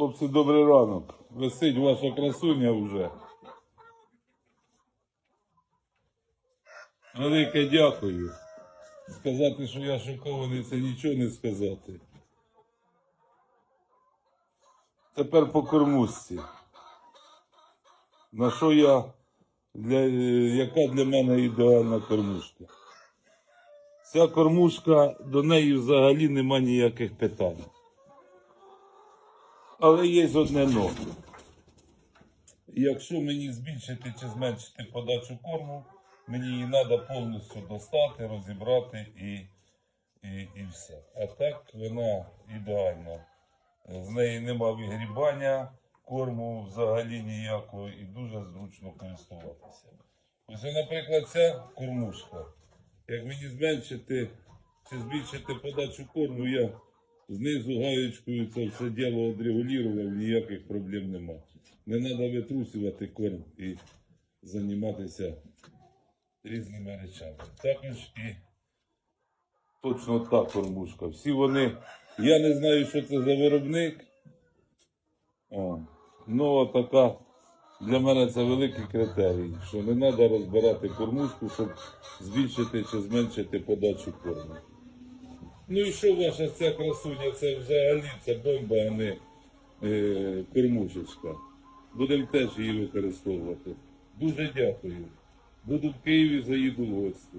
Хлопці, добрий ранок. Висить ваша красуня вже. Велике дякую. Сказати, що я шокований, це нічого не сказати. Тепер по кормушці. На що я, для, яка для мене ідеальна кормушка? Ця кормушка, до неї взагалі нема ніяких питань. Але є одне но. Якщо мені збільшити чи зменшити подачу корму, мені її треба повністю достати, розібрати і, і, і все. А так вона ідеальна. З неї нема вигрібання корму взагалі ніякого і дуже зручно користуватися. Ось, наприклад, ця кормушка. Як мені зменшити чи збільшити подачу корму, я знизу гаєчкою це все діло відрегулював, ніяких проблем нема. Не треба витрусювати корм і займатися різними речами. Також і точно та кормушка. Всі вони, я не знаю, що це за виробник. О, ну така для мене це великий критерій, що не треба розбирати кормушку, щоб збільшити чи зменшити подачу корму. Ну і що ваша ця красуня? Це взагалі це бомба, а не е, кормушечка. Будемо теж її використовувати. Дуже дякую. Буду в Києві, заїду в гості.